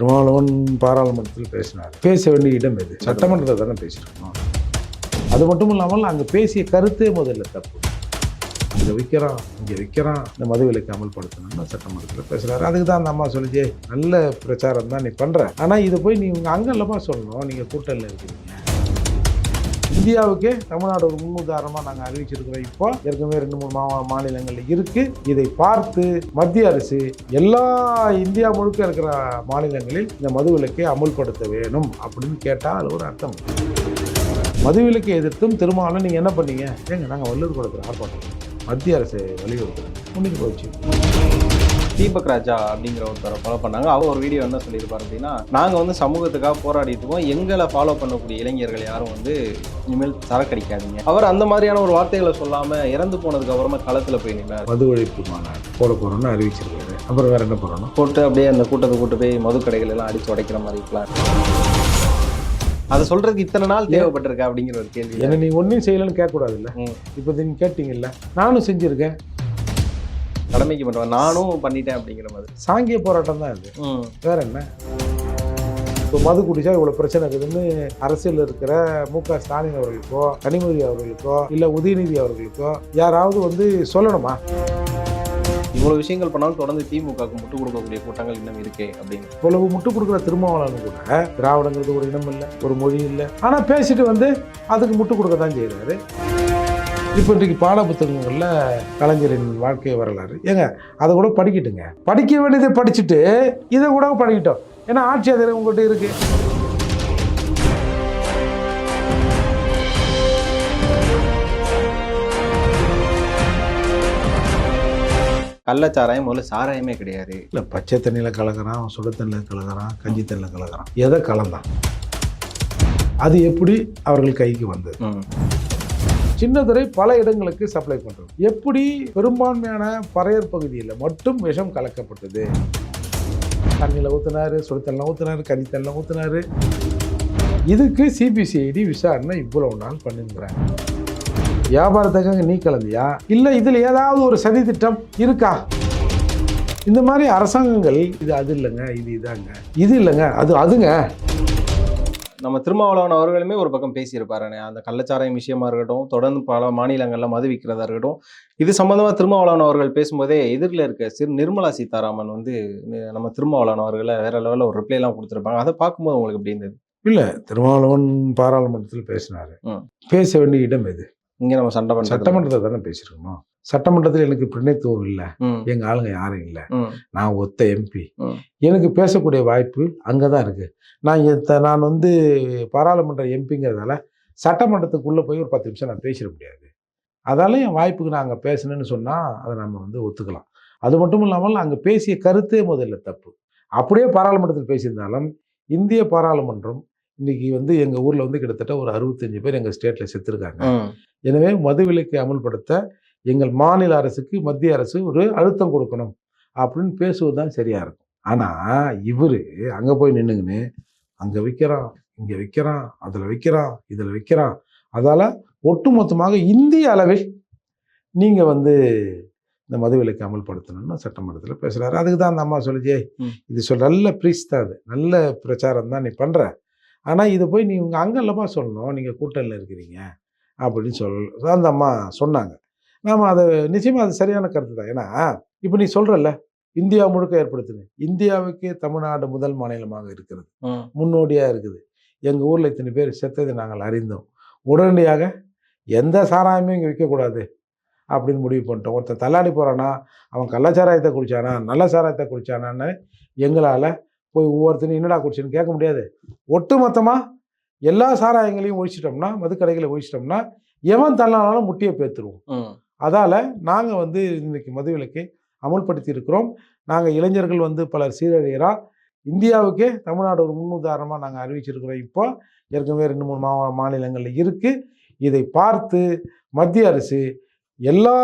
திருமாவளவன் பாராளுமன்றத்தில் பேசினார். பேச வேண்டிய இடம் எது? சட்டமன்றத்தை தானே பேசியிருக்கோம். அது மட்டும் இல்லாமல் அங்கே பேசிய கருத்தே முதல்ல தப்பு. இதை விற்கிறான் இங்கே விற்கிறான் இந்த மது விலைக்கு அமல்படுத்தணும்னு சட்டமன்றத்தில் பேசுகிறாரு அதுக்கு தான் அந்த அம்மா சொல்லிச்சே நல்ல பிரச்சாரம் தான் நீ பண்ணுற ஆனால் இதை போய் நீ அங்கே இல்லைப்பா சொல்லணும். நீங்கள் கூட்டலில் இருக்கிறீங்க இந்தியாவுக்கே தமிழ்நாடு ஒரு முன்னுதாரணமாக நாங்கள் அறிவிச்சிருக்கிறோம் இப்போ. ஏற்கனவே ரெண்டு மூணு மா மாநிலங்களில் இருக்குது இதை பார்த்து மத்திய அரசு எல்லா இந்தியா முழுக்க இருக்கிற மாநிலங்களில் இந்த மதுவிலக்கை அமுல்படுத்த வேணும் அப்படின்னு கேட்டால் அது ஒரு அர்த்தம். மதுவிலக்கை எதிர்த்தும் திருமாவளவன் நீங்கள் என்ன பண்ணீங்க? ஏங்க நாங்கள் வல்லூர் கொடுக்குற ஆர்ப்பாட்டம். மத்திய அரசு வலியுறுத்துறோம் முன்னிட்டு போச்சு. தீபக் ராஜா அப்படிங்கிற ஒருத்தரை ஃபாலோ பண்ணாங்க. அவர் ஒரு வீடியோ என்ன சொல்லியிருப்பார் அப்படின்னா நாங்கள் வந்து சமூகத்துக்காக போராடிட்டு இருக்கோம் எங்களை ஃபாலோ பண்ணக்கூடிய இளைஞர்கள் யாரும் வந்து இனிமேல் சரக்கடிக்காதீங்க. அவர் அந்த மாதிரியான ஒரு வார்த்தைகளை சொல்லாமல் இறந்து போனதுக்கு அப்புறமா களத்தில் போய் நின்னார். மது ஒழிப்பு மாநாடு போட போகிறோம்னு அறிவிச்சிருக்காரு. அப்புறம் வேற என்ன பண்ணணும் போட்டு அப்படியே அந்த கூட்டத்தை கூட்டு போய் மது கடைகள் எல்லாம் அடிச்சு உடைக்கிற மாதிரி இருக்கலாம் அதை சொல்றதுக்கு இத்தனை நாள் தேவைப்பட்டிருக்கா அப்படிங்கிற ஒரு கேள்வி. ஏன்னா நீங்கள் ஒன்றையும் செய்யலைன்னு கேட்கக்கூடாதுல்ல. இப்போ நீங்கள் கேட்டீங்கல்ல. நானும் செஞ்சுருக்கேன். கடமைக்கு பண்ணுவேன் நானும் பண்ணிட்டேன் அப்படிங்கிற மாதிரி. சாங்கிய போராட்டம் தான் இது ம். வேற என்ன? இப்போ மது குடிச்சா இவ்வளோ பிரச்சனை இருக்குதுன்னு அரசியல் இருக்கிற மு க ஸ்டாலின் அவர்களுக்கோ கனிமொழி அவர்களுக்கோ இல்லை உதயநிதி அவர்களுக்கோ யாராவது வந்து சொல்லணுமா? இவ்வளவு விஷயங்கள் பண்ணாலும் தொடர்ந்து திமுகவுக்கு முட்டு கொடுக்கக்கூடிய கூட்டங்கள் இன்னும் இருக்கே அப்படின்னு. இவ்வளவு முட்டு கொடுக்குற திருமாவளவன் கூட திராவிடங்கிறது ஒரு இனம் இல்லை ஒரு மொழி இல்லை. ஆனால் பேசிட்டு வந்து அதுக்கு முட்டு கொடுக்க தான் செய்கிறாரு இப்போ இன்றைக்கு பாட புத்தகங்களில் கலைஞரின் வாழ்க்கை வரலாறு. ஏங்க அதை கூட படிக்கட்டுங்க. படிக்க வேண்டியதை படிச்சுட்டு இதை கூட படிக்கட்டும். ஏன்னா ஆட்சி அதிகாரம் உங்கள்கிட்ட இருக்கு. கள்ளச்சாராயம் முதல்ல சாராயமே கிடையாது. இல்லை பச்சை தண்ணியில் கலக்கிறான் சுட தண்ணியில் கலக்கிறான் கஞ்சி தண்ணியில் கலக்கிறான். எதை கலந்தான்? அது எப்படி அவர்கள் கைக்கு வந்தது? சின்னதுரை பல இடங்களுக்கு சப்ளை பண்ணுறது எப்படி? பெரும்பான்மையான பறையர் பகுதியில் மட்டும் விஷம் கலக்கப்பட்டது. தண்ணியில் ஊற்றினார் சுடுத்தண்ணில் ஊற்றினார் கஞ்சித்தண்ணில் ஊற்றினார் இதுக்கு சிபிசிஐடி விசாரணை இவ்வளவு நாள் பண்ணிருக்கிறாங்க. வியாபாரத்துக்காக நீ கலந்தியா? இல்லை இதில் ஏதாவது ஒரு சதி திட்டம் இருக்கா? இந்த மாதிரி அரசாங்கங்கள் இது அது இல்லைங்க இது இதாங்க. இது இல்லைங்க அது அதுங்க. நம்ம திருமாவளவன் அவர்களுமே ஒரு பக்கம் பேசியிருப்பாருண்ணே அந்த கள்ளச்சாராயம் விஷயமா இருக்கட்டும் தொடர்ந்து பல மாநிலங்கள்ல மது விற்கிறதா இருக்கட்டும் இது சம்பந்தமா திருமாவளவன் அவர்கள் பேசும்போதே எதிரில் இருக்க சிறு நிர்மலா சீதாராமன் வந்து நம்ம திருமாவளவன் அவர்களை வேற லெவலில் ஒரு ரிப்ளை எல்லாம் கொடுத்துருப்பாங்க. அதை பார்க்கும்போது உங்களுக்கு எப்படி இருந்தது? இல்லை திருமாவளவன் பாராளுமன்றத்தில் பேசினாரு. பேச வேண்டிய இடம் எது? இங்க நம்ம சண்டை பண்ணுறது சட்டமன்றத்தை தானே பேசியிருக்கணும் சட்டமன்றத்தில் எனக்கு பிரதிநிதித்துவம் இல்லை. ம். எங்க ஆளுங்க யாரும் இல்லை. நான் ஒத்த எம்பி. எனக்கு பேசக்கூடிய வாய்ப்பு அங்கே தான் இருக்கு. நான் நான் வந்து பாராளுமன்ற எம்பிங்கிறதால சட்டமன்றத்துக்குள்ளே போய் ஒரு பத்து நிமிஷம் நான் பேசிட முடியாது. அதால என் வாய்ப்புக்கு நான் அங்கே பேசணும்னு சொன்னால் அதை நம்ம வந்து ஒத்துக்கலாம். அது மட்டும் இல்லாமல் அங்கே பேசிய கருத்தே முதல்ல தப்பு. அப்படியே பாராளுமன்றத்தில் பேசியிருந்தாலும் இந்திய பாராளுமன்றம் இன்னைக்கு வந்து எங்கள் ஊரில் வந்து கிட்டத்தட்ட ஒரு அறுபத்தஞ்சு பேர் எங்கள் ஸ்டேட்டில் செத்துருக்காங்க. எனவே மதுவிலக்கை அமல்படுத்த எங்கள் மாநில அரசுக்கு மத்திய அரசு ஒரு அழுத்தம் கொடுக்கணும் அப்படின்னு பேசுவது தான் சரியா இருக்கும். ஆனால் இவர் அங்கே போய் நின்றுங்கன்னு அங்கே விற்கிறான் இங்கே விற்கிறான் அதில் விற்கிறான் இதில் விற்கிறான் அதால் ஒட்டுமொத்தமாக இந்திய அளவில் நீங்கள் வந்து இந்த மதுவிலக்கை அமல்படுத்தணும்னு சட்டமன்றத்தில் பேசுகிறாரு அதுக்கு தான் அந்த அம்மா சொல்லிச்சே. இது சொல் நல்ல ப்ரீஸ் தான் அது. நல்ல பிரச்சாரம் தான் நீ பண்ணுற ஆனால் இதை போய் நீ உங்கள் அங்கே இல்லைப்பா சொல்லணும். நீங்கள் கூட்டணியில் இருக்கிறீங்க. அப்படின்னு சொல் அந்த அம்மா சொன்னாங்க. நாம அதை நிச்சயமாக அது சரியான கருத்து தான். ஏன்னா இப்போ நீ சொல்கிறல்ல இந்தியா முழுக்க ஏற்படுத்துது. இந்தியாவுக்கே தமிழ்நாடு முதல் மாநிலமாக இருக்கிறது. முன்னோடியாக இருக்குது. எங்கள் ஊரில் இத்தனை பேர் செத்ததை நாங்கள் அறிந்தோம். உடனடியாக எந்த சாராயமும் இங்கே விற்கக்கூடாது அப்படின்னு முடிவு பண்ணிட்டோம். ஒருத்தன் தள்ளாடி போகிறானா அவன் கள்ளச்சாராயத்தை குடிச்சானா நல்ல சாராயத்தை குடிச்சானான்னு எங்களால் போய் ஒவ்வொருத்தனையும் என்னடா குடிச்சுன்னு கேட்க முடியாது. ஒட்டுமொத்தமாக எல்லா சாராயங்களையும் ஒழிச்சிட்டோம்னா மதுக்கடைகளை ஒழிச்சிட்டோம்னா எவன் தள்ளானாலும் முட்டியை பேத்துருவோம். அதால் நாங்கள் வந்து இன்னைக்கு மதுவிலக்கை அமுல்படுத்தி இருக்கிறோம் நாங்கள் இளைஞர்கள் வந்து பலர் சீரழிகிறா இந்தியாவுக்கே தமிழ்நாடு ஒரு முன்னுதாரணமாக நாங்கள் அறிவிச்சிருக்கிறோம். இப்போ ஏற்கனவே ரெண்டு மூணு மா மாநிலங்களில் இருக்குது இதை பார்த்து மத்திய அரசு எல்லா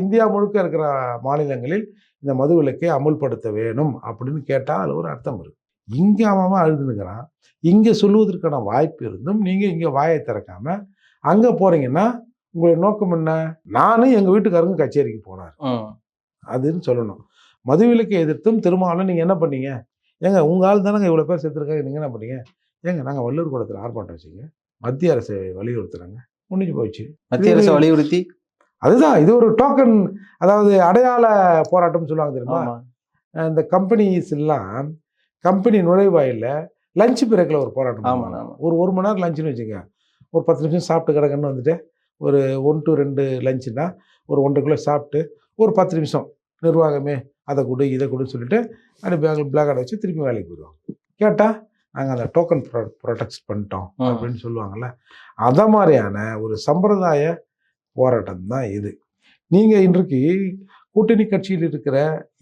இந்தியா முழுக்க இருக்கிற மாநிலங்களில் இந்த மதுவிலக்கை அமுல்படுத்த வேணும் அப்படின்னு கேட்டால் அதில் ஒரு அர்த்தம் இருக்கு. இங்கே அவன் அழுதுனுக்கிறான் இங்கே சொல்லுவதற்கான வாய்ப்பு இருந்தும் நீங்கள் இங்கே வாயை திறக்காம அங்கே போகிறீங்கன்னா உங்களுடைய நோக்கம் என்ன? நானும் எங்கள் வீட்டுக்காரங்க கச்சேரிக்கு போனார். அதுன்னு சொல்லணும். மதுவிலக்கை எதிர்த்தும் திருமாவளவன் நீங்கள் என்ன பண்ணீங்க? ஏங்க உங்கள் ஆள் தானங்க இவ்வளோ பேர் செத்துருக்காங்க நீங்கள் என்ன பண்ணீங்க? ஏங்க நாங்கள் வள்ளூர் குளத்தில் ஆர்ப்பாட்டம் வச்சுங்க மத்திய அரசு வலியுறுத்துறாங்க. முடிஞ்சு போச்சு. மத்திய அரசு வலியுறுத்தி அதுதான் இது ஒரு டோக்கன் அதாவது அடையாள போராட்டம்னு சொல்லுவாங்க தெரியுமா இந்த கம்பெனிஸ் எல்லாம் கம்பெனி நுழைவாயில லஞ்ச் பிரேக்கில் ஒரு போராட்டம் ஆமா, பண்ணுவாங்க. ஆமா. ஒரு ஒரு மணி நேரம் லஞ்சுன்னு வச்சுங்க ஒரு பத்து நிமிஷம் சாப்பிட்டு கிடக்குன்னு வந்துட்டு ஒரு ஒன் டு ரெண்டு லஞ்சுனா ஒரு ஒன்றரை கிலோ சாப்பிட்டு ஒரு பத்து நிமிஷம் நிர்வாகமே அதை கொடு இதை கொடுன்னு சொல்லிட்டு அப்படி பேக் பிளாக் கார்டை வச்சு திருப்பி வேலைக்கு போயிடுவாங்க கேட்டால் நாங்கள் அந்த டோக்கன் ப்ரொ ப்ரொடெக்ட் பண்ணிட்டோம். அப்படின்னு சொல்லுவாங்கல்ல அத மாதிரியான ஒரு சம்பிரதாய போராட்டம் தான் இது. நீங்கள் இன்றைக்கு கூட்டணி கட்சியில் இருக்கிற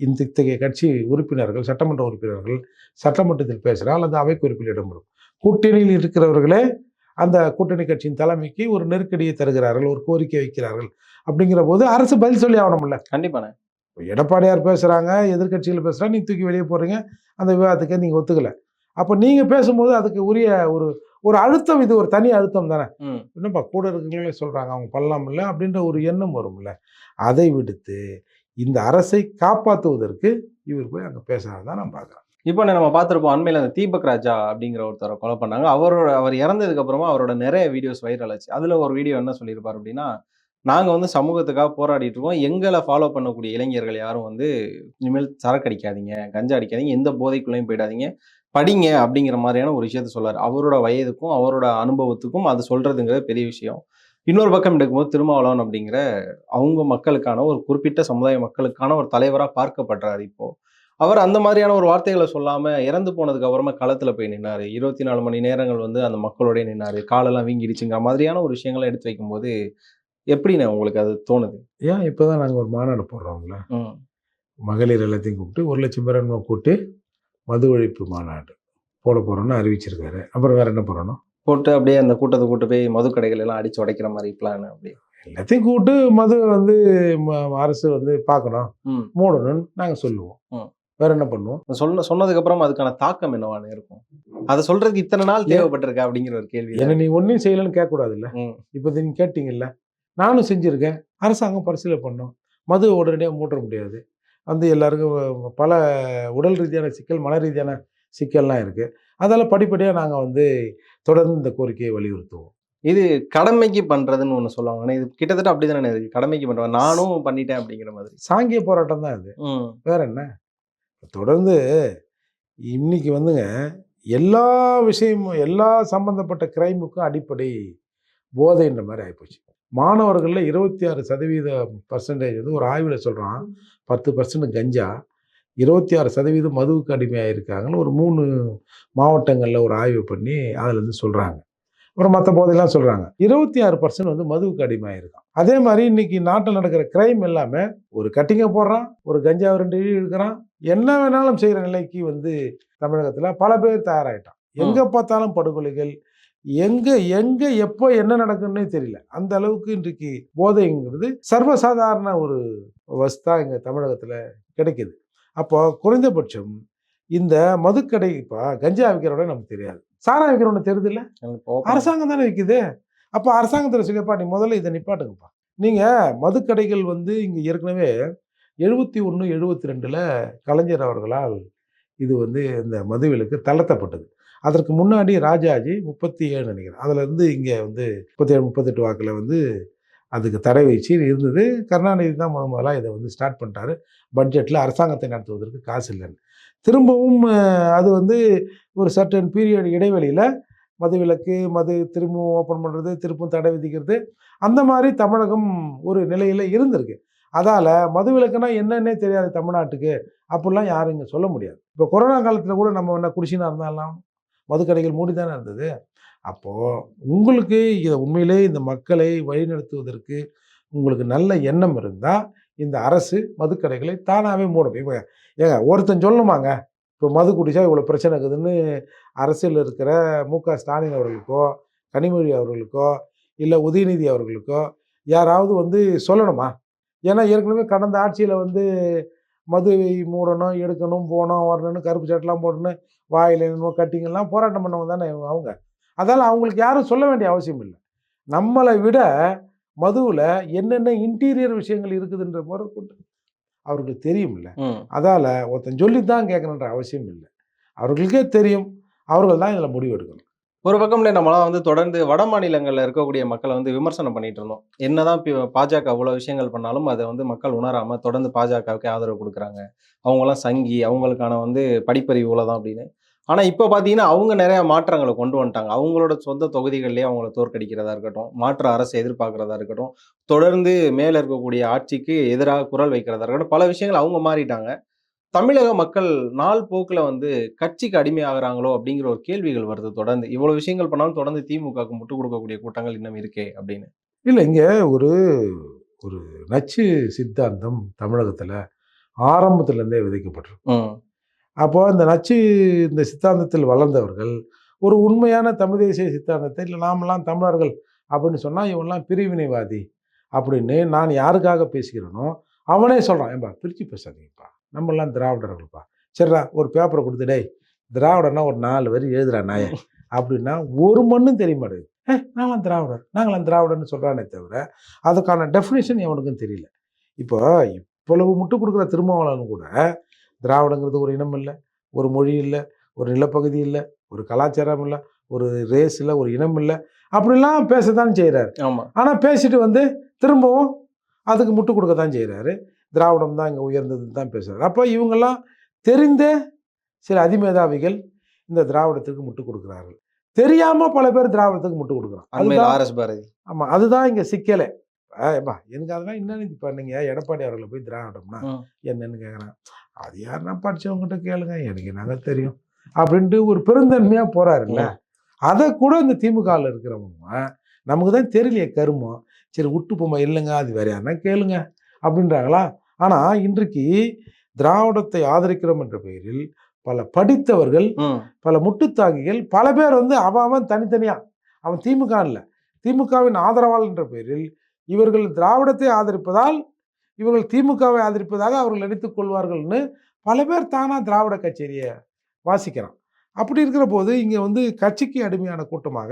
இந்த இத்தகைய கட்சி உறுப்பினர்கள் சட்டமன்ற உறுப்பினர்கள் சட்டமன்றத்தில் பேசுகிறால் அல்லது அவை குறிப்பில் இடம்பெறும். கூட்டணியில் இருக்கிறவர்களே அந்த கூட்டணி கட்சியின் தலைமைக்கு ஒரு நெருக்கடியை தருகிறார்கள் ஒரு கோரிக்கை வைக்கிறார்கள் அப்படிங்கிற போது அரசு பதில் சொல்லி ஆகணும்ல. கண்டிப்பாண்ணே. எடப்பாடியார் பேசுகிறாங்க எதிர்க்கட்சியில் பேசுகிறா நீ தூக்கி வெளியே போகிறீங்க அந்த விவாதத்துக்கே நீங்கள் ஒத்துக்கல. அப்போ நீங்கள் பேசும்போது அதுக்கு உரிய ஒரு ஒரு அழுத்தம் இது ஒரு தனி அழுத்தம் தானே. என்னப்பா கூட இருக்கிறவங்களே சொல்கிறாங்க அவங்க பண்ணலாம் இல்லை அப்படின்ற ஒரு எண்ணம் வரும்ல. அதை விடுத்து இந்த அரசை காப்பாற்றுவதற்கு இவர் போய் அங்கே பேசுறது தான் நான் பார்க்குறேன். இப்போ நம்ம பார்த்துருப்போம் அண்மையில் அந்த தீபக் ராஜா அப்படிங்கிற ஒருத்தரை கொலை பண்ணாங்க. அவரோட அவர் இறந்ததுக்கு அப்புறமா அவரோட நிறைய வீடியோஸ் வைரல் ஆச்சு. அதுல ஒரு வீடியோ என்ன சொல்லியிருப்பார் அப்படின்னா நாங்க வந்து சமூகத்துக்காக போராடிட்டு இருக்கோம். எங்களை ஃபாலோ பண்ணக்கூடிய இளைஞர்கள் யாரும் வந்து இனிமேல் சரக்கு அடிக்காதீங்க கஞ்சா அடிக்காதீங்க எந்த போதைக்குள்ளேயும் போயிடாதீங்க. படிங்க அப்படிங்கிற மாதிரியான ஒரு விஷயத்த சொல்லாரு அவரோட வயதுக்கும் அவரோட அனுபவத்துக்கும் அது சொல்றதுங்கிறது பெரிய விஷயம். இன்னொரு பக்கம் எடுக்கும்போது திருமாவளவன் அப்படிங்கிற அவங்க மக்களுக்கான ஒரு குறிப்பிட்ட சமுதாய மக்களுக்கான ஒரு தலைவரா பார்க்கப்படுறாரு இப்போ. அவர் அந்த மாதிரியான ஒரு வார்த்தைகளை சொல்லாம இறந்து போனதுக்கு அப்புறமா களத்துல போய் நின்னாரு. இருபத்தி நாலு மணி நேரங்கள் வந்து அந்த மக்களோடய நின்னாரு. காலெல்லாம் வீங்கிடுச்சுங்கிற மாதிரியான ஒரு விஷயங்களை எடுத்து வைக்கும்போது எப்படிண்ணே உங்களுக்கு அது தோணுது? ஏன் இப்போ தான் நாங்கள் ஒரு மாநாடு போடுறோம்ல. மகளிர் எல்லாத்தையும் கூப்பிட்டு ஒரு லட்சம் பேர் கூப்பிட்டு மது ஒழிப்பு மாநாடு. போட போகிறோன்னு அறிவிச்சிருக்காரு. அப்புறம் வேற என்ன பண்ணணும் போட்டு அப்படியே அந்த கூட்டத்தை கூட்டு போய் மது கடைகள் எல்லாம் அடிச்சு உடைக்கிற மாதிரி பிளான் அப்படி. எல்லாத்தையும் கூப்பிட்டு மது வந்து அரசு வந்து பார்க்கணும். மூடணும்னு நாங்கள் சொல்லுவோம். வேற என்ன பண்ணுவோம்? சொன்ன சொன்னதுக்கு அப்புறம் அதுக்கான தாக்கம் என்னவான இருக்கும்? அதை சொல்றதுக்கு இத்தனை நாள் தேவைப்பட்டிருக்கா அப்படிங்கிற ஒரு கேள்வி என்ன நீ ஒன்றையும் செய்யலைன்னு கேட்கக்கூடாதுல்ல? ம். இப்போ நீங்க கேட்டீங்கல்ல? நானும் செஞ்சுருக்கேன். அரசாங்கம் பரிசீலனை பண்ணோம். மது உடனடியாக மூட முடியாது. வந்து எல்லாருக்கும் பல உடல் ரீதியான சிக்கல் மன ரீதியான சிக்கல்லாம் இருக்குது அதால் படிப்படியாக நாங்கள் வந்து தொடர்ந்து இந்த கோரிக்கையை வலியுறுத்துவோம். இது கடமைக்கு பண்றதுன்னு ஒண்ணு சொல்லுவாங்க. இது கிட்டத்தட்ட அப்படிதானே இருக்கு கடமைக்கு பண்றேன் நானும் பண்ணிட்டேன் அப்படிங்கிற மாதிரி. சாங்கிய போராட்டம் தான் இது ம். வேற என்ன? தொடர்ந்து இன்னைக்கு வந்துங்க எல்லா விஷயமும் எல்லா சம்பந்தப்பட்ட கிரைமுக்கும் அடிப்படை போதைன்ற மாதிரி ஆகிப்போச்சு மாணவர்களில் இருபத்தி ஆறு சதவீத பர்சன்டேஜ் வந்து ஒரு ஆய்வில் சொல்கிறான் பத்து பர்சன்ட் கஞ்சா இருபத்தி ஆறு சதவீதம் மதுவுக்கு அடிமையாக இருக்காங்கன்னு ஒரு மூணு மாவட்டங்களில் ஒரு ஆய்வு பண்ணி அதில் இருந்து சொல்கிறாங்க அப்புறம் மற்ற போதையெல்லாம் சொல்கிறாங்க இருபத்தி ஆறு பர்சன்ட் வந்து மதுவுக்கு அடிமையாக இருக்கான் அதே மாதிரி இன்னைக்கு நாட்டில் நடக்கிற கிரைம் எல்லாமே ஒரு கட்டிங்கை போடுறான் ஒரு கஞ்சா ரெண்டு இழி இழுக்கிறான். என்ன வேணாலும் செய்கிற நிலைக்கு வந்து தமிழகத்தில் பல பேர் தயாராகிட்டான் எங்கே பார்த்தாலும் படுகொலைகள் எங்கே எங்கே எப்போ என்ன நடக்குன்னே தெரியல. அந்த அளவுக்கு இன்றைக்கு போதைங்கிறது சர்வசாதாரண ஒரு வஸ்தா இங்கே தமிழகத்தில் கிடைக்குது. அப்போ குறைந்தபட்சம் இந்த மதுக்கடை இப்போ கஞ்சா விற்கிறவனே நமக்கு தெரியாது. சாரா விற்கிறவனு தெரியுது எனக்கு கோபம். அரசாங்கம் தானே விற்குது அப்போ அரசாங்கத்தில் சொல்லிப்பா நீ முதல்ல இதை நிப்பாட்டுங்கப்பா. நீங்கள் மதுக்கடைகள் வந்து இங்கே ஏற்கனவே எழுபத்தி ஒன்று எழுபத்தி ரெண்டில் கலைஞர் அவர்களால் இது வந்து இந்த மதுவிலக்கு தளர்த்தப்பட்டது அதற்கு முன்னாடி ராஜாஜி முப்பத்தி ஏழு நினைக்கிறேன். அதில் இருந்து இங்கே வந்து முப்பத்தேழு முப்பத்தெட்டு வாக்கில் வந்து அதுக்கு தடை வச்சு இருந்தது. கருணாநிதி தான் முத முதலாக இதை வந்து ஸ்டார்ட் பண்ணிட்டாரு. பட்ஜெட்டில் அரசாங்கத்தை நடத்துவதற்கு காசு இல்லைன்னு. திரும்பவும் அது வந்து ஒரு சர்டன் பீரியட் இடைவெளியில் மதுவிலக்கு மது திரும்பவும் ஓப்பன் பண்ணுறது திரும்பவும் தடை விதிக்கிறது அந்த மாதிரி தமிழகம் ஒரு நிலையில் இருந்திருக்கு. அதால் மதுவிலக்குனா என்னன்னே தெரியாது தமிழ்நாட்டுக்கு. அப்படிலாம் யாரும் இங்கே சொல்ல முடியாது. இப்போ கொரோனா காலத்தில் கூட நம்ம என்ன குடிசினா இருந்தாலும் மதுக்கடைகள் மூடி தானே இருந்தது. அப்போது உங்களுக்கு இதை உண்மையிலே இந்த மக்களை வழிநடத்துவதற்கு உங்களுக்கு நல்ல எண்ணம் இருந்தால் இந்த அரசு மதுக்கடைகளை தானாகவே மூடும் இப்போ ஏங்க ஒருத்தன் சொல்லணுமாங்க? இப்போ மது குடிச்சா இவ்வளோ பிரச்சனை இருக்குதுன்னு அரசியலில் இருக்கிற மு க ஸ்டாலின் அவர்களுக்கோ கனிமொழி அவர்களுக்கோ இல்லை உதயநிதி அவர்களுக்கோ யாராவது வந்து சொல்லணுமா? ஏன்னா ஏற்கனவே கடந்த ஆட்சியில் வந்து மதுவை மூடணும் எடுக்கணும் போகணும் வரணும்னு கருப்பு சட்டெலாம் போடணும் வாயில் என்னமோ கட்டிங்கெல்லாம் போராட்டம் பண்ணவங்க தானே அவங்க. அதால் அவங்களுக்கு யாரும் சொல்ல வேண்டிய அவசியம் இல்லை. நம்மளை விட மதுவில் என்னென்ன இன்டீரியர் விஷயங்கள் இருக்குதுன்ற முறை கொண்டு அவருக்கு தெரியும்ல. ம். அதால் ஒருத்தன் சொல்லி தான் கேட்கணுன்ற அவசியம் இல்லை. அவர்களுக்கே தெரியும். அவர்கள் தான் இதில் முடிவு எடுக்கணும் ஒரு பக்கம் நம்மளாம் வந்து தொடர்ந்து வட மாநிலங்களில் இருக்கக்கூடிய மக்களை வந்து விமர்சனம் பண்ணிட்டு இருந்தோம். என்னதான் பாஜக அவ்வளோ விஷயங்கள் பண்ணாலும் அதை வந்து மக்கள் உணராமல் தொடர்ந்து பாஜகவுக்கு ஆதரவு கொடுக்குறாங்க. அவங்களாம் சங்கி அவங்களுக்கான வந்து படிப்பறிவு இவ்வளவுதான் அப்படின்னு. ஆனால் இப்போ பார்த்தீங்கன்னா அவங்க நிறைய மாற்றங்களை கொண்டு வந்துட்டாங்க. அவங்களோட சொந்த தொகுதிகளிலேயே அவங்கள தோற்கடிக்கிறதா இருக்கட்டும் மாற்று அரசை எதிர்பார்க்கறதா இருக்கட்டும் தொடர்ந்து மேலே இருக்கக்கூடிய ஆட்சிக்கு எதிராக குரல் வைக்கிறதா இருக்கட்டும் பல விஷயங்கள் அவங்க மாறிட்டாங்க. தமிழக மக்கள் நாள் போக்குல வந்து கட்சிக்கு அடிமையாகிறாங்களோ அப்படிங்கிற ஒரு கேள்விகள் வருது தொடர்ந்து. இவ்வளவு விஷயங்கள் பண்ணாலும் தொடர்ந்து திமுகவுக்கு முட்டு கொடுக்கக்கூடிய கூட்டங்கள் இன்னும் இருக்கே அப்படின்னு. இல்லை இங்கே ஒரு ஒரு நச்சு சித்தாந்தம் தமிழகத்தில் ஆரம்பத்திலேருந்தே விதைக்கப்பட்டிருக்கு. அப்போ இந்த நச்சு இந்த சித்தாந்தத்தில் வளர்ந்தவர்கள் ஒரு உண்மையான தமிழ் தேசிய சித்தாந்தத்தை இல்லை நாமெல்லாம் தமிழர்கள் அப்படின்னு சொன்னால் இவன்லாம் பிரிவினைவாதி அப்படின்னு நான் யாருக்காக பேசுகிறேனோ அவனே சொல்கிறான் ஏன்பா பிரித்து பேசாதீங்கப்பா. நம்மெல்லாம் திராவிடர்கள்ப்பா. சரிடா ஒரு பேப்பரை கொடுத்து டேய் திராவிடன்னா ஒரு நாலு வரி எழுதுறா நாய. அப்படின்னா ஒரு மண்ணும் தெரிய மாட்டேங்குது. ஏ நாங்களாம் திராவிடர். நாங்களாம் திராவிடர்னு சொல்கிறானே தவிர அதுக்கான டெஃபினேஷன் எவனுக்கும் தெரியல. இப்போ இவ்வளவு முட்டு கொடுக்குற திருமாவளவன் கூட திராவிடங்கிறது ஒரு இனம் இல்லை ஒரு மொழி இல்லை ஒரு நிலப்பகுதி இல்லை ஒரு கலாச்சாரம் இல்லை ஒரு ரேஸ் இல்லை ஒரு இனம் இல்லை. அப்படிலாம் பேசத்தான் செய்கிறாரு ஆமா. ஆனால் பேசிட்டு வந்து திரும்பவும் அதுக்கு முட்டு கொடுக்க தான் செய்கிறாரு திராவிடம் தான் இங்கே உயர்ந்ததுன்னு தான் பேசுகிறாரு அப்போ இவங்கெல்லாம் தெரிந்த சில அதிமேதாவிகள் இந்த திராவிடத்துக்கு முட்டு கொடுக்குறார்கள். தெரியாமல் பல பேர் திராவிடத்துக்கு முட்டு கொடுக்குறாங்க. அண்மையில் அதுதான் ஆர் எஸ் பாரதி. ஆமாம் அதுதான் இங்கே சிக்கலே. ஏப்பா எனக்கு அதெல்லாம் என்னன்னு இப்போ நீங்கள் எடப்பாடி அவர்களை போய் திராவிடம்னா. என்னன்னு கேட்குறான் அது யாருன்னா படிச்சவங்ககிட்ட கேளுங்க எனக்கு என்னங்க தெரியும்? அப்படின்ட்டு ஒரு பெருந்தன்மையாக போறாருல்ல. அதை கூட இந்த திமுகவில் இருக்கிறவங்க நமக்கு தான் தெரியலையே கருமம். சரி விட்டு போமா இல்லைங்க அது வேற யாருன்னா கேளுங்க அப்படின்றாங்களா? ஆனால் இன்றைக்கு திராவிடத்தை ஆதரிக்கிறோம் என்ற பெயரில் பல படித்தவர்கள் பல முட்டுத்தாங்கிகள் பல பேர் வந்து அவன் அவன் தனித்தனியா அவன் திமுக இல்லை. திமுகவின் ஆதரவாளர் என்ற பெயரில் இவர்கள் திராவிடத்தை ஆதரிப்பதால் இவர்கள் திமுகவை ஆதரிப்பதாக அவர்கள் நினைத்துக் கொள்வார்கள்னு பல பேர் தானா திராவிட கச்சேரியை வாசிக்கிறான் அப்படி இருக்கிற போது இங்கே வந்து கட்சிக்கு அடிமையான கூட்டமாக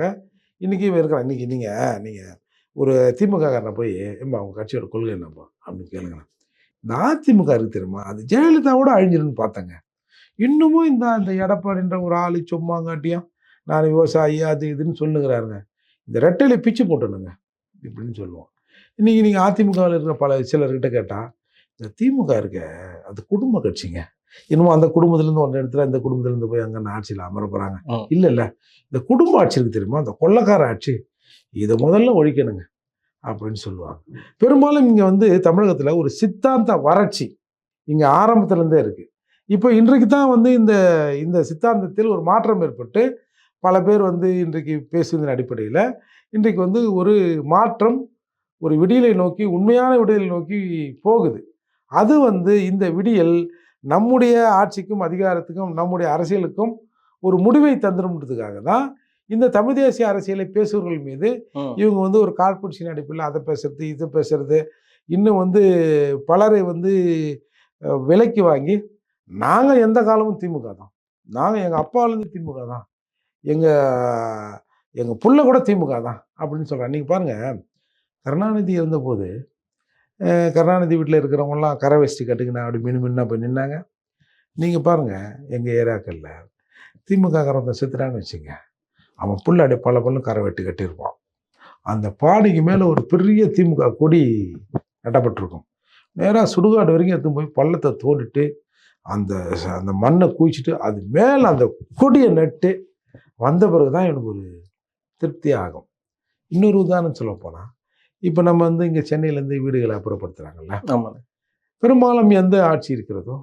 இன்னைக்கு இவன் இருக்கிறான். இன்னைக்கு நீங்கள் நீங்கள் ஒரு திமுக காரனை போய் ஏம்பா அவங்க கட்சியோட கொள்கை என்னப்பா அப்படின்னு கேளுங்களேன். இந்த அதிமுக இருக்கு தெரியுமா? அது ஜெயலலிதாவோட அழிஞ்சிருன்னு பார்த்தேங்க. இன்னமும் இந்த அந்த எடப்பாடின்ற ஒரு ஆளு சும்மாங்காட்டியும் நான் விவசாயி அது இதுன்னு சொல்லுங்கிறாருங்க இந்த ரெட்டையில பிச்சு போட்டணுங்க இப்படின்னு சொல்லுவோம். இன்னைக்கு நீங்கள் அதிமுகவில் இருக்கிற பல சிலர்கிட்ட கேட்டால் இந்த திமுக இருக்க அது குடும்ப கட்சிங்க. இன்னமும் அந்த குடும்பத்துலேருந்து ஒன்று இடத்துல இந்த குடும்பத்துலேருந்து போய் அங்கே ஆட்சியில் அமர போகிறாங்க. இல்லை இல்லை. இந்த குடும்ப ஆட்சி இருக்கு தெரியுமா? அந்த கொள்ளக்கார ஆட்சி. இதை முதல்ல ஒழிக்கணுங்க. அப்படின்னு சொல்லுவாங்க. பெரும்பாலும் இங்கே வந்து தமிழகத்தில் ஒரு சித்தாந்த வறட்சி இங்கே ஆரம்பத்துலேருந்தே இருக்குது இப்போ இன்றைக்கு தான் வந்து இந்த இந்த சித்தாந்தத்தில் ஒரு மாற்றம் ஏற்பட்டு பல பேர் வந்து இன்றைக்கு பேசுவதன் அடிப்படையில் இன்றைக்கு வந்து ஒரு மாற்றம் ஒரு விடியலை நோக்கி உண்மையான விடியலை நோக்கி போகுது. அது வந்து இந்த விடியல் நம்முடைய ஆட்சிக்கும் அதிகாரத்துக்கும் நம்முடைய அரசியலுக்கும் ஒரு முடிவை தந்துடும்ன்றதுக்காக தான் இந்த தமிழ் தேசிய அரசியலை பேசுபவர்கள் மீது. இவங்க வந்து ஒரு காழ்ப்புணர்ச்சியின் அடிப்பில் அதை பேசுறது இதை பேசுறது இன்னும் வந்து பலரை வந்து விலைக்கு வாங்கி நாங்கள் எந்த காலமும் திமுக தான். நாங்கள் எங்கள் அப்பாவிலேருந்து திமுக தான். எங்கள் எங்கள் புள்ள கூட திமுக தான் அப்படின்னு சொல்கிறேன் நீங்கள் பாருங்கள் கருணாநிதி இருந்தபோது கருணாநிதி வீட்டில் இருக்கிறவங்கலாம் கரை வேஷ்டி கட்டுக்கினா அப்படி மினு மின்னா போய் நின்னாங்க. நீங்கள் பாருங்கள் எங்கள் ஏரியாக்களில் திமுக காரன் செத்துறான்னு வச்சுங்க. அவன் புள்ள அப்படியே பல பல்லும் கரை வெட்டி கட்டியிருப்பான். அந்த பானைக்கு மேலே ஒரு பெரிய திமுக கொடி நட்டப்பட்டிருக்கும் நேராக சுடுகாடு வரைக்கும் எடுத்து போய் பள்ளத்தை தோண்டிட்டு அந்த அந்த மண்ணை குவிச்சிட்டு அது மேலே அந்த கொடியை நட்டு வந்த பிறகு தான் எனக்கு ஒரு திருப்தி ஆகும். இன்னொரு உதாரணம் சொல்ல போனால் இப்போ நம்ம வந்து இங்கே சென்னையிலேருந்து வீடுகளை அப்புறப்படுத்துகிறாங்கல்ல ஆமா பெரும்பாலும் எந்த ஆட்சி இருக்கிறதோ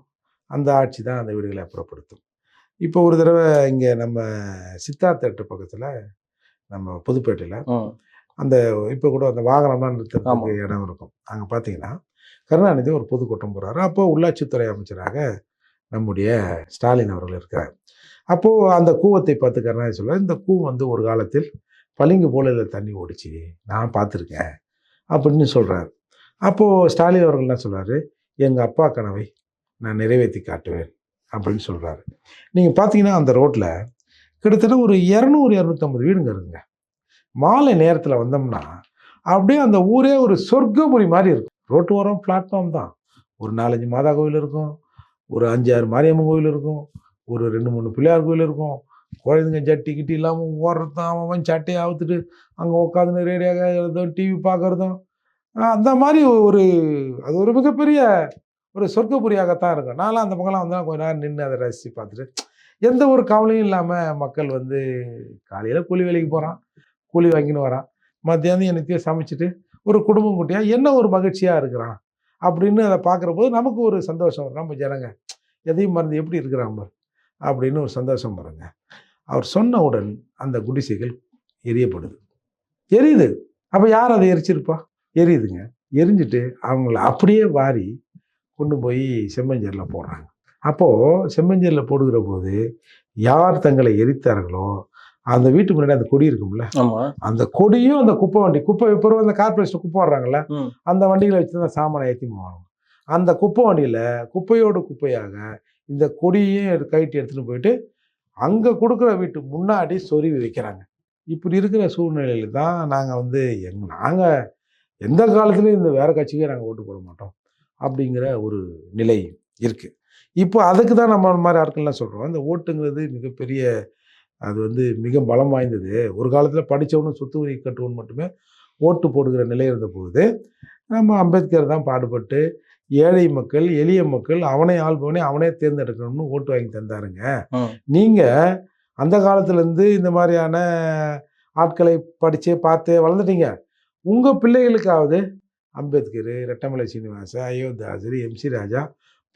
அந்த ஆட்சி தான் அந்த வீடுகளை அப்புறப்படுத்தும். இப்போ ஒரு தடவை இங்கே நம்ம தேட்டர் பக்கத்தில் நம்ம புதுப்பேட்டையில் அந்த இப்போ கூட அந்த வாகனம்லாம் நிறுத்துறதுக்கு. இடம் இருக்கும். அங்கே பார்த்தீங்கன்னா கருணாநிதி ஒரு பொதுக்கூட்டம் போகிறாரு அப்போ உள்ளாட்சித்துறை அமைச்சராக நம்முடைய ஸ்டாலின் அவர்கள் இருக்கிறார். அப்போது அந்த கூவத்தை பார்த்து கருணாநிதி சொல்றாரு இந்த கூவம் வந்து ஒரு காலத்தில் பளிங்கு போல இதில் தண்ணி ஓடிச்சு நான் பார்த்துருக்கேன் அப்படின்னு சொல்கிறார் அப்போது ஸ்டாலின் அவர்கள் என்ன சொல்றாரு எங்கள் அப்பா கனவை நான் நிறைவேற்றி காட்டுவேன். அப்படின்னு சொல்கிறாரு நீங்கள் பார்த்தீங்கன்னா அந்த ரோட்டில் கிட்டத்தட்ட ஒரு இரநூறு இரநூத்தம்பது வீடுங்க இருக்குங்க. மாலை நேரத்தில் வந்தோம்னா அப்படியே அந்த ஊரே ஒரு சொர்க்கபுரி மாதிரி இருக்கும். ரோட்டு ஓரம் பிளாட்ஃபார்ம் தான். ஒரு நாலஞ்சு மாதா கோவில் இருக்கும் ஒரு அஞ்சாறு மாரியம்மன் கோவில் இருக்கும் ஒரு ரெண்டு மூணு பிள்ளையார் கோயில் இருக்கும். குழந்தைங்க ஜட்டி கிட்டி இல்லாமல் ஓடுறதும் அவன் அவன் சட்டையை அவுத்துட்டு அங்கே உட்காந்து ரேடியோ கேட்கறதும் டிவி பார்க்குறதும் அந்த மாதிரி ஒரு அது ஒரு மிகப்பெரிய ஒரு சொர்க்கபுரியாகத்தான் இருக்கும் நான்லாம் அந்த பக்கம்லாம் வந்தால் கொஞ்ச நேரம் நின்று அதை ரசித்து பார்த்துட்டு எந்த ஒரு கவலையும் இல்லாமல் மக்கள் வந்து காலையில் கூலி வேலைக்கு போகிறான் கூலி வாங்கின்னு வரான். மத்தியானம் என்னத்தையும் சமைச்சிட்டு ஒரு குடும்பம் குட்டியாக என்ன ஒரு மகிழ்ச்சியாக இருக்கிறான் அப்படின்னு அதை பார்க்குற போது நமக்கு ஒரு சந்தோஷம் வரும். நம்ம ஜனங்க எதையும் மறந்து எப்படி இருக்கிறான் பார்? அப்படின்னு ஒரு சந்தோஷம் வருங்க. அவர் சொன்னவுடன் அந்த குடிசைகள் எரியப்படுது. எரியுது. அப்போ யார் அதை எரிச்சிருப்பா? எரியுதுங்க. எரிஞ்சிட்டு அவங்கள அப்படியே வாரி கொண்டு போய் செம்மஞ்சேரில் போடுறாங்க. அப்போது செம்மஞ்சேரில் போடுகிற போது யார் தங்களை எரித்தார்களோ அந்த வீட்டு முன்னாடி அந்த கொடி இருக்கும்ல அந்த கொடியும் அந்த குப்பை வண்டி குப்பை இப்போ அந்த கார்பரேஷன் குப்பை வர்றாங்கல்ல. அந்த வண்டிகளை வச்சு தான் சாமானை ஏற்றி போவாங்க. அந்த குப்பை வண்டியில் குப்பையோடு குப்பையாக இந்த கொடியையும் கைட்டு எடுத்துகிட்டு போயிட்டு அங்கே கொடுக்குற வீட்டு முன்னாடி சொருவி வைக்கிறாங்க. இப்படி இருக்கிற சூழ்நிலையில் தான் நாங்கள் வந்து எங் நாங்கள் எந்த காலத்துலையும் இந்த வேற கட்சிக்கே நாங்கள் ஓட்டு போட மாட்டோம். அப்படிங்கிற ஒரு நிலை இருக்குது இப்போ அதுக்கு தான் நம்ம மாதிரி ஆட்கள்லாம் சொல்கிறோம் இந்த ஓட்டுங்கிறது மிகப்பெரிய அது வந்து மிக பலம் வாய்ந்தது. ஒரு காலத்தில் படித்தவனும் சொத்து வரி கட்டுவன் மட்டுமே ஓட்டு போடுகிற நிலை இருந்த பொழுது நம்ம அம்பேத்கர் தான் பாடுபட்டு ஏழை மக்கள் எளிய மக்கள் அவனை ஆள்பவனே அவனே தேர்ந்தெடுக்கணும்னு ஓட்டு வாங்கி தந்தாருங்க. நீங்கள் அந்த காலத்துலேருந்து இந்த மாதிரியான ஆட்களை படித்து பார்த்து வளர்ந்துட்டீங்க. உங்கள் பிள்ளைகளுக்காவது அம்பேத்கர் ரெட்டமலை சீனிவாச அயோத்தியாசர் எம்சி ராஜா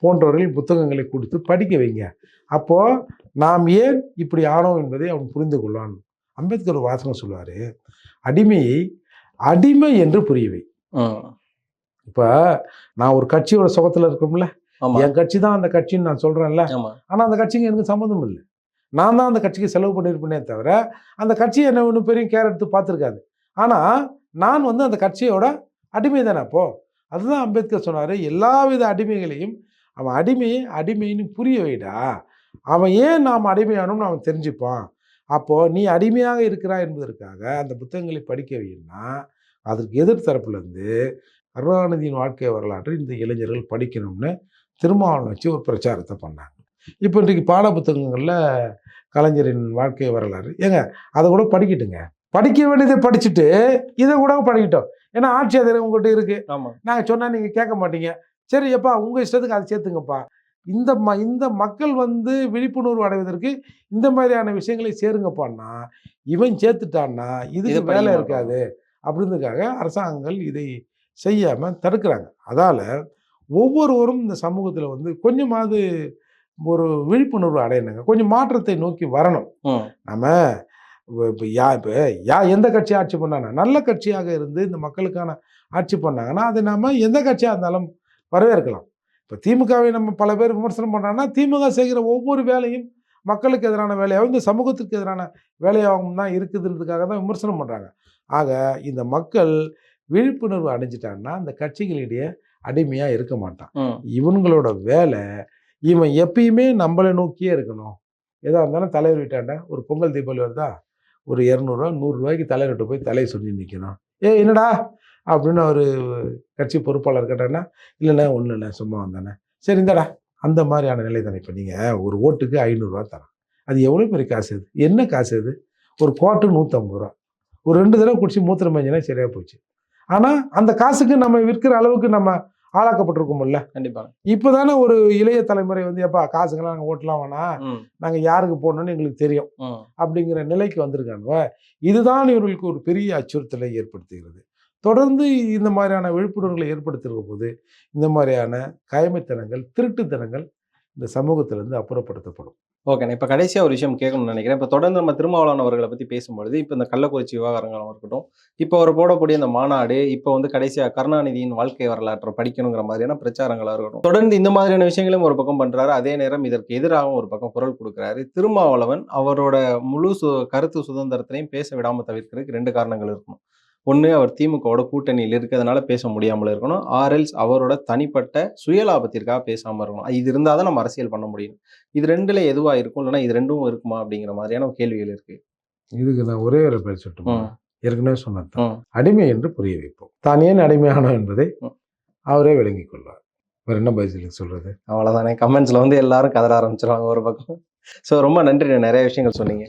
போன்றவர்கள் புத்தகங்களை கொடுத்து படிக்க வைங்க. அப்போது நாம் ஏன் இப்படி ஆனோம் என்பதை அவன் புரிந்து கொள்வான். அம்பேத்கர் ஒரு வாசகம் சொல்லுவார் அடிமையை அடிமை என்று புரியவை. இப்போ நான் ஒரு கட்சியோட சுகத்தில் இருக்கோம்ல என் கட்சி தான் அந்த கட்சின்னு நான் சொல்கிறேன்ல ஆனால் அந்த கட்சிக்கு எனக்கு சம்மந்தம் இல்லை. நான் தான் அந்த கட்சிக்கு செலவு பண்ணியிருப்பேனே தவிர அந்த கட்சி என்ன ஒன்றும் பெரிய கேர் எடுத்து பார்த்துருக்காது. ஆனால் நான் வந்து அந்த கட்சியோட அடிமை தானே அப்போ அதுதான் அம்பேத்கர் சொன்னார் எல்லாவித அடிமைகளையும் அவன் அடிமையை அடிமைன்னு புரிய வைடா. அவன் ஏன் நாம் அடிமையானோம்னு அவன் தெரிஞ்சுப்பான். அப்போது நீ அடிமையாக இருக்கிறாய் என்பதற்காக அந்த புத்தகங்களை படிக்க வைன்னா அதற்கு எதிர் தரப்புலேருந்து கருணாநிதியின் வாழ்க்கை வரலாற்றை இந்த இளைஞர்கள் படிக்கணும்னு திருமாவளவன் வச்சு ஒரு பிரச்சாரத்தை பண்ணாங்க. இப்போ இன்றைக்கு பாட புத்தகங்களில் கலைஞரின் வாழ்க்கை வரலாறு. ஏங்க அதை கூட படிக்கட்டுங்க. படிக்க வேண்டியதை படிச்சுட்டு இதை கூட படிக்கட்டும் ஏன்னா ஆட்சி அதிகாரம் உங்கள்கிட்ட இருக்கு. ஆமா. நாங்கள் சொன்னால் நீங்கள் கேட்க மாட்டீங்க. சரி எப்பா உங்கள் இஷ்டத்துக்கு அதை சேர்த்துங்கப்பா. இந்த ம இந்த மக்கள் வந்து விழிப்புணர்வு அடைவதற்கு இந்த மாதிரியான விஷயங்களை சேருங்கப்பான்னா இவன் சேர்த்துட்டான்னா இதுக்கு வேலை. இருக்காது. அப்படின்றதுக்காக அரசாங்கங்கள் இதை செய்யாமல் தடுக்கிறாங்க. அதால் ஒவ்வொருவரும் இந்த சமூகத்தில் வந்து கொஞ்சமாவது ஒரு விழிப்புணர்வு அடையணுங்க. கொஞ்சம் மாற்றத்தை நோக்கி வரணும். நம்ம இப்போ யா இப்போ யா எந்த கட்சி ஆட்சி பண்ணாங்க நல்ல கட்சியாக இருந்து இந்த மக்களுக்கான ஆட்சி பண்ணாங்கன்னா அதை நம்ம எந்த கட்சியாக இருந்தாலும் வரவேற்கலாம். இப்போ திமுகவை நம்ம பல பேர் விமர்சனம் பண்ணுறாங்கன்னா திமுக செய்கிற ஒவ்வொரு வேலையும் மக்களுக்கு எதிரான வேலையாகவும் இந்த சமூகத்துக்கு எதிரான வேலையாகவும் தான் இருக்குதுன்றதுக்காக தான் விமர்சனம் பண்ணுறாங்க ஆக இந்த மக்கள் விழிப்புணர்வு அடைஞ்சிட்டாங்கன்னா அந்த கட்சிகளிடையே அடிமையாக இருக்க மாட்டான். இவங்களோட வேலை இவன் எப்பயுமே நம்மளை நோக்கியே இருக்கணும். எதா இருந்தாலும் தலைவர் வீட்டாண்ட ஒரு பொங்கல் தீபாவளி வருதா? ஒரு இரநூறுவா நூறுரூவாய்க்கு தலைவர்கிட்ட போய் தலையை சொல்லி நிற்கணும். ஏ என்னடா? அப்படின்னு ஒரு கட்சி பொறுப்பாளர் கேட்டாங்கன்னா இல்லைண்ணே ஒன்றும் இல்லை சும்மா வந்தானே. சரி இந்தடா. அந்த மாதிரியான நிலை தானே இப்போ நீங்கள் ஒரு ஓட்டுக்கு ஐநூறுரூவா தரோம் அது எவ்வளோ பெரிய காசு இது? என்ன காசு இது? ஒரு கோட்டு நூற்றம்பது ரூபா. ஒரு ரெண்டு தடவை குடிச்சு மூத்திரம் பஞ்சினா சரியாக போச்சு. ஆனால் அந்த காசுக்கு நம்ம விற்கிற அளவுக்கு நம்ம ஆளாக்கப்பட்டிருக்கோம்ல கண்டிப்பா. இப்போ தானே ஒரு இளைய தலைமுறை வந்து எப்பா காசுங்கெல்லாம் நாங்கள் ஓட்டலாம் வேணாம் ம். நாங்கள் யாருக்கு போடணும்னு எங்களுக்கு தெரியும். அப்படிங்கிற நிலைக்கு வந்திருக்காங்க. இதுதான் இவர்களுக்கு ஒரு பெரிய அச்சுறுத்தலை ஏற்படுத்துகிறது. தொடர்ந்து இந்த மாதிரியான விழிப்புணர்வுகளை ஏற்படுத்துகிற போது இந்த மாதிரியான கயமைத்தனங்கள் திருட்டுத்தனங்கள் இந்த சமூகத்திலிருந்து அப்புறப்படுத்தப்படும். ஓகேண்ணே இப்போ கடைசியாக ஒரு விஷயம் கேட்கணும்னு நினைக்கிறேன். இப்போ தொடர்ந்து நம்ம திருமாவளவன் அவர்களை பற்றி பேசும்பொழுது இப்போ இந்த கள்ளக்குறிச்சி விவகாரங்களாக இருக்கட்டும் இப்போ அவர் போடக்கூடிய இந்த மாநாடு இப்போ வந்து கடைசியாக கருணாநிதியின் வாழ்க்கை வரலாற்றை படிக்கணுங்கிற மாதிரியான பிரச்சாரங்களாக இருக்கட்டும் தொடர்ந்து இந்த மாதிரியான விஷயங்களையும் ஒரு பக்கம் பண்ணுறாரு அதே நேரம் இதற்கு எதிராகவும் ஒரு பக்கம் குரல் கொடுக்குறாரு. திருமாவளவன் அவரோட முழு சு கருத்து சுதந்திரத்திலையும் பேச விடாமல் தவிர்க்கிறதுக்கு ரெண்டு காரணங்கள் இருக்கணும். ஒன்று அவர் திமுகவோட கூட்டணியில் இருக்கிறதுனால பேச முடியாமல் இருக்கணும். ஆர்எல்ஸ் அவரோட தனிப்பட்ட சுயலாபத்திற்காக பேசாமல் இருக்கணும். இது இருந்தால் தான் நம்ம அரசியல் பண்ண முடியும். இது ரெண்டுல எதுவா இருக்கும்? இல்லைன்னா இது ரெண்டும் இருக்குமா? அப்படிங்கிற மாதிரியான கேள்விகள் இருக்கு. இதுக்கு நான் ஒரே ஒரு பேர் சொல்லட்டுமா. ஏற்கனவே சொன்னது ம். அடிமை என்று புரிய வைப்போம். தான் ஏன் அடிமையானோம் என்பதை. அவரே விளங்கிக் கொள்வார். வேற என்ன பதில் சொல்றது? அவ்வளவுதானே. கமெண்ட்ஸ்ல வந்து எல்லாரும் கதற ஆரம்பிச்சிருவாங்க ஒரு பக்கம். ஸோ ரொம்ப நன்றி நிறைய விஷயங்கள் சொன்னீங்க.